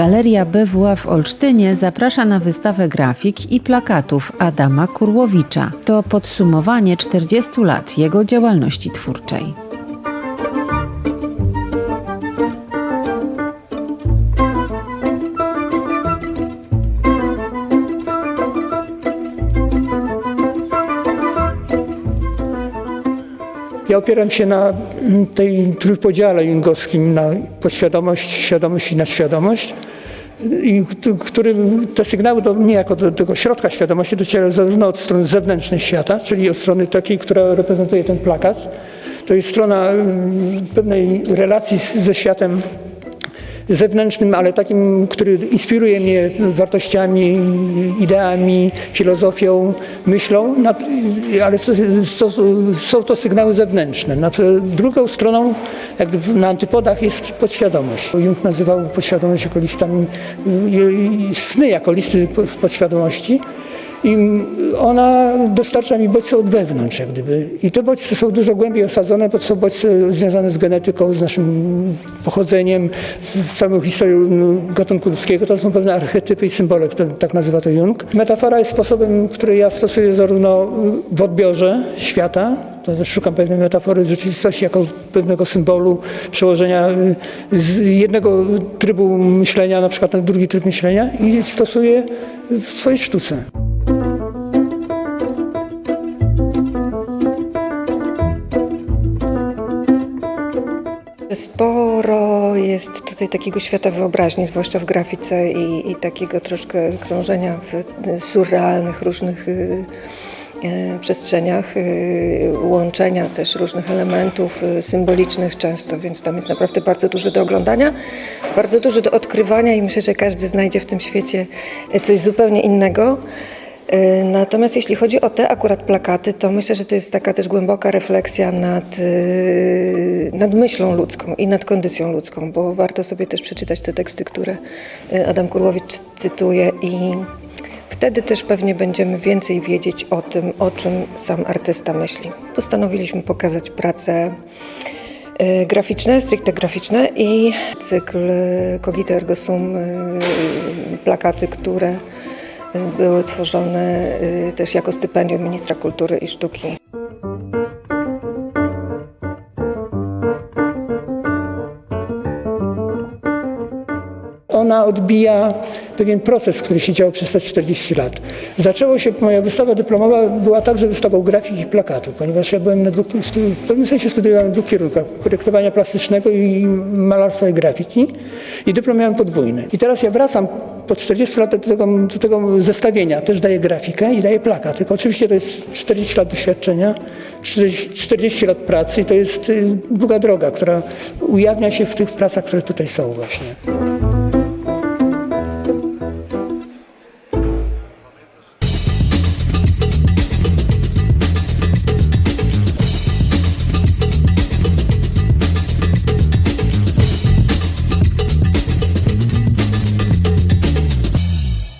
Galeria BWA w Olsztynie zaprasza na wystawę grafik i plakatów Adama Kurłowicza. To podsumowanie 40 lat jego działalności twórczej. Ja opieram się na mm, tej trójpodziale jungowskim, na podświadomość, świadomość i nadświadomość, i w którym te sygnały do mnie jako do tego środka świadomości docierają zarówno od strony zewnętrznej świata, czyli od strony takiej, która reprezentuje ten plakat. To jest strona mm, pewnej relacji ze światem zewnętrznym, ale takim, który inspiruje mnie wartościami, ideami, filozofią, myślą, ale są to sygnały zewnętrzne. Drugą stroną, jak gdyby na antypodach jest podświadomość. Jung nazywał podświadomość jako listami, i- i sny jako listy po- podświadomości. I ona dostarcza mi bodźce od wewnątrz, jak gdyby. I te bodźce są dużo głębiej osadzone, bo to są bodźce związane z genetyką, z naszym pochodzeniem, z całą historią no, gatunku ludzkiego. To są pewne archetypy i symbole, które, tak nazywa to Jung. Metafora jest sposobem, który ja stosuję zarówno w odbiorze świata, to też szukam pewnej metafory rzeczywistości jako pewnego symbolu przełożenia y, z jednego trybu myślenia na przykład na drugi tryb myślenia i stosuję w swojej sztuce. Sporo jest tutaj takiego świata wyobraźni, zwłaszcza w grafice i, i takiego troszkę krążenia w surrealnych różnych y, y, przestrzeniach, y, łączenia też różnych elementów symbolicznych często, więc tam jest naprawdę bardzo dużo do oglądania, bardzo dużo do odkrywania i myślę, że każdy znajdzie w tym świecie coś zupełnie innego. Y, Natomiast jeśli chodzi o te akurat plakaty, to myślę, że to jest taka też głęboka refleksja nad, y, nad myślą ludzką i nad kondycją ludzką, bo warto sobie też przeczytać te teksty, które y, Adam Kurłowicz cytuje i wtedy też pewnie będziemy więcej wiedzieć o tym, o czym sam artysta myśli. Postanowiliśmy pokazać prace graficzne, stricte graficzne i cykl Cogito Ergo Sum, plakaty, które były tworzone y, też jako stypendium ministra kultury i sztuki. Ona odbija pewien proces, który się działo przez te 40 lat. Zaczęło się, moja wystawa dyplomowa była także wystawą grafiki i plakatu, ponieważ ja byłem na dwóch, w pewnym sensie studiowałem na dwóch kierunkach, projektowania plastycznego i malarstwa i grafiki i dyplom miałem podwójny. I teraz ja wracam po 40 latach do tego, do tego zestawienia, też daję grafikę i daję plakat, tylko oczywiście to jest 40 lat doświadczenia, 40, 40 lat pracy i to jest y, długa droga, która ujawnia się w tych pracach, które tutaj są właśnie.